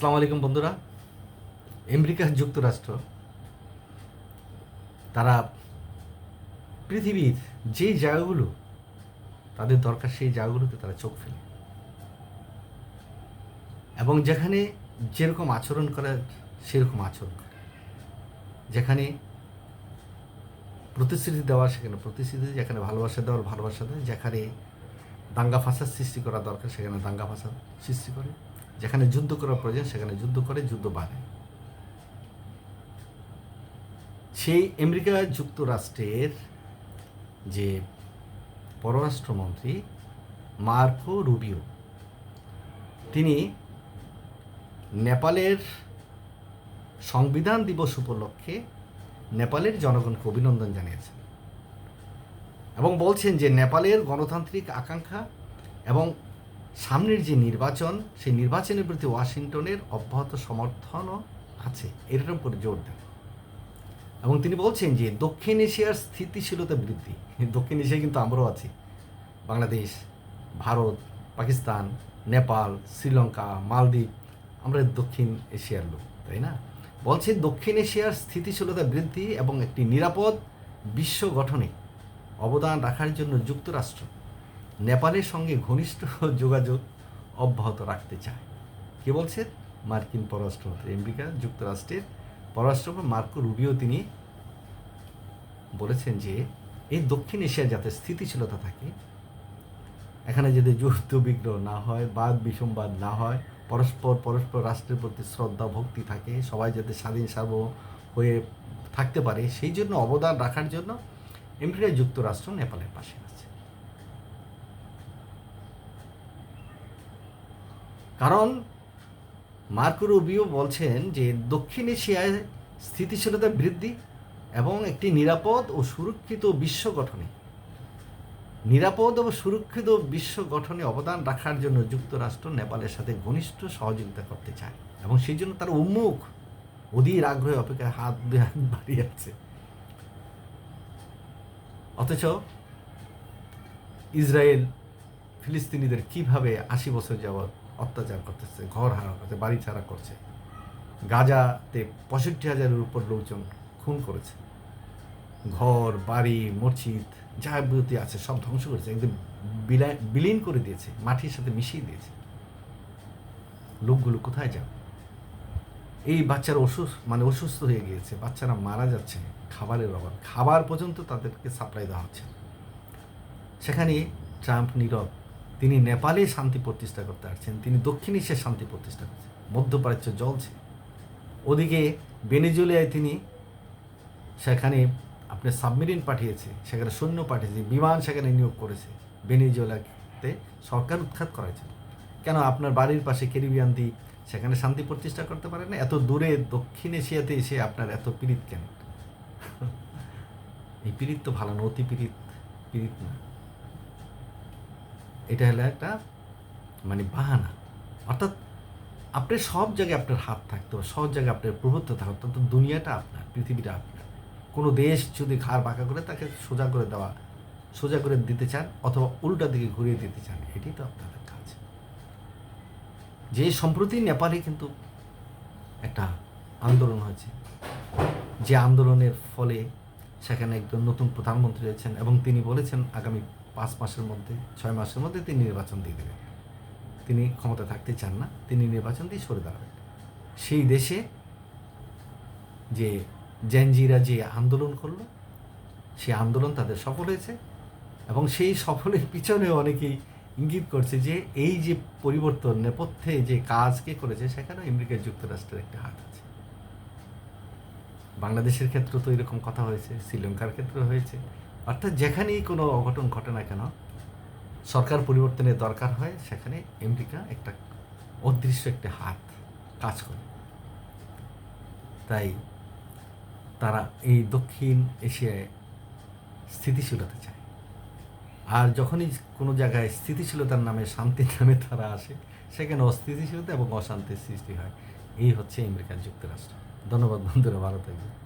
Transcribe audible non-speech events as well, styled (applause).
আসসালামু আলাইকুম বন্ধুরা। আমেরিকা যুক্তরাষ্ট্র। তারা পৃথিবীর যে জায়গাগুলো, তাদের দরকার সেই জায়গাগুলোতে তারা চোখ ফেলে। এবং যেখানে যেরকম আচরণ করে, সেরকম আচরণ করে। যেখানে প্রতিশ্রুতি দেওয়া, সেখানে প্রতিশ্রুতি যেখানে ভালোবাসা দেওয়ার ভালোবাসা দেয়। যেখানে দাঙ্গা ফাসাদ সৃষ্টি করা দরকার, সেখানে দাঙ্গা ফাসাদ সৃষ্টি করে। যেখানে যুদ্ধ করা প্রয়োজন, সেখানে যুদ্ধ করে, যুদ্ধ বাড়ায় সেই আমেরিকা যুক্তরাষ্ট্রের যে পররাষ্ট্রমন্ত্রী মার্কো রুবিও, তিনি নেপালের সংবিধান দিবস উপলক্ষে নেপালের জনগণকে অভিনন্দন জানিয়েছেন এবং বলছেন যে নেপালের গণতান্ত্রিক আকাঙ্ক্ষা এবং সামনের যে নির্বাচন, সেই নির্বাচনের প্রতি ওয়াশিংটনের অব্যাহত সমর্থনও আছে। এটার উপরে জোর দেন। এবং তিনি বলছেন যে, দক্ষিণ এশিয়ার স্থিতিশীলতা বৃদ্ধি। দক্ষিণ এশিয়ায় কিন্তু আমরাও আছি। বাংলাদেশ, ভারত, পাকিস্তান, নেপাল, শ্রীলঙ্কা, মালদ্বীপ, আমরা দক্ষিণ এশিয়ার লোক, তাই না? বলছে দক্ষিণ এশিয়ার স্থিতিশীলতা বৃদ্ধি এবং একটি নিরাপদ বিশ্ব গঠনে অবদান রাখার জন্য যুক্তরাষ্ট্র নেপালের সঙ্গে ঘনিষ্ঠ যোগাযোগ অব্যাহত রাখতে চায়। কে বলছেন মার্কিন পররাষ্ট্রমন্ত্রী আমেরিকা যুক্তরাষ্ট্রের পররাষ্ট্রমন্ত্রী মার্কো রুবিও তিনি বলেছেন যে, এই দক্ষিণ এশিয়ার যাতে স্থিতিশীলতা থাকে, এখানে যদি যুদ্ধ বিগ্রহ না হয় বাদ বিসম্বাদ না হয়, পরস্পর পরস্পর রাষ্ট্রের প্রতি শ্রদ্ধা, ভক্তি থাকে, সবাই যাতে স্বাধীন সার্ব হয়ে থাকতে পারে, সেই জন্য অবদান রাখার জন্য আমেরিকা যুক্তরাষ্ট্র নেপালের পাশে আছে। কারণ মার্কো রুবিও বলছেন যে দক্ষিণ এশিয়ায় স্থিতিশীলতা বৃদ্ধি এবং একটি নিরাপদ ও সুরক্ষিত বিশ্ব গঠনে। নিরাপদ ও সুরক্ষিত বিশ্ব গঠনে অবদান রাখার জন্য যুক্তরাষ্ট্র নেপালের সাথে ঘনিষ্ঠ সহযোগিতা করতে চায় এবং সেই জন্য তার উন্মুখ, অধীর আগ্রহে অপেক্ষায় হাত (laughs) বাড়িয়ে আছে। অথচ ইসরায়েল ফিলিস্তিনিদের কীভাবে আশি বছর যাবৎ অত্যাচার করতেছে, ঘর হারা করছে বাড়ি ছাড়া করছে। গাজাতে পঁয়ষট্টি হাজারের উপর লোকজন খুন করেছে। ঘর, বাড়ি, মসজিদ, যা বিরতি আছে, সব ধ্বংস করেছে, একদম বিলা- বিলীন করে দিয়েছে, মাটির সাথে মিশিয়ে দিয়েছে। লোকগুলো কোথায় যাবে? এই বাচ্চারা অসুস্থ মানে অসুস্থ হয়ে গিয়েছে, বাচ্চারা মারা যাচ্ছে, খাবারের অভাব। খাবার পর্যন্ত তাদেরকে সাপ্লাই দেওয়া হচ্ছে সেখানে ট্রাম্প নীরব। তিনি নেপালে শান্তি প্রতিষ্ঠা করতে আসছেন। তিনি দক্ষিণ এশিয়ায় শান্তি প্রতিষ্ঠা করছেন। মধ্যপ্রাচ্য জ্বলছে। ওদিকে বেনেজুলিয়ায় তিনি সেখানে আপনার সাবমেরিন পাঠিয়েছে, সেখানে সৈন্য পাঠিয়েছে, বিমান সেখানে নিয়োগ করেছে বেনেজুয়েলাতে সরকার উৎখাত করেছে। কেন আপনার বাড়ির পাশে ক্যারিবিয়ান দ্বীপ, সেখানে শান্তি প্রতিষ্ঠা করতে পারে না? এত দূরে দক্ষিণ এশিয়াতে এসে আপনার এত পীড়িত কেন? এই পীড়িত তো ভালো না, অতি পীড়িত পীড়িত না। এটা হলো একটা মানে বাহানা। অর্থাৎ আপনার সব জায়গায় আপনার হাত থাকতো সব জায়গায় আপনার প্রভুত্ব থাকতো তো দুনিয়াটা আপনার, পৃথিবীটা আপনার। কোনো দেশ যদি ঘাড় বাঁকা করে তাকে সোজা করে দেওয়া, সোজা করে দিতে চান অথবা উল্টা দিকে ঘুরিয়ে দিতে চান, এটাই তো আপনাদের কাজ। যে সম্প্রতি নেপালে কিন্তু একটা আন্দোলন হয়েছে। যে আন্দোলনের ফলে সেখানে একজন নতুন প্রধানমন্ত্রী হয়েছেন এবং তিনি বলেছেন আগামী পাঁচ মাসের মধ্যে, ছয় মাসের মধ্যে তিনি নির্বাচন দিয়ে দেবেন তিনি ক্ষমতা থাকতে চান না, তিনি নির্বাচন দিয়ে সরে দাঁড়াবেন। সেই দেশে যে জেনজিরা যে আন্দোলন করল, সেই আন্দোলন তাদের সফল হয়েছে এবং সেই সফলের পিছনে অনেকেই ইঙ্গিত করছে যে এই যে পরিবর্তন, নেপথ্যে যে কাজ কে করেছে সেখানে আমেরিকা যুক্তরাষ্ট্রের একটা হাত আছে। বাংলাদেশের ক্ষেত্রে তো এরকম কথা হয়েছে, শ্রীলঙ্কার ক্ষেত্রে হয়েছে অর্থাৎ যেখানেই কোনো অঘটন ঘটে না কেন, সরকার পরিবর্তনের দরকার হয়, সেখানে আমেরিকা একটা অদৃশ্য একটা হাত কাজ করে। তাই তারা এই দক্ষিণ এশিয়ায় স্থিতিশীলতা চায়। আর যখনই কোনো জায়গায় স্থিতিশীলতার নামে, শান্তির নামে তারা আসে, সেখানে অস্থিতিশীলতা এবং অশান্তির সৃষ্টি হয়। এই হচ্ছে আমেরিকা যুক্তরাষ্ট্র। ধন্যবাদ বন্ধুরা, ভালো থাকবেন।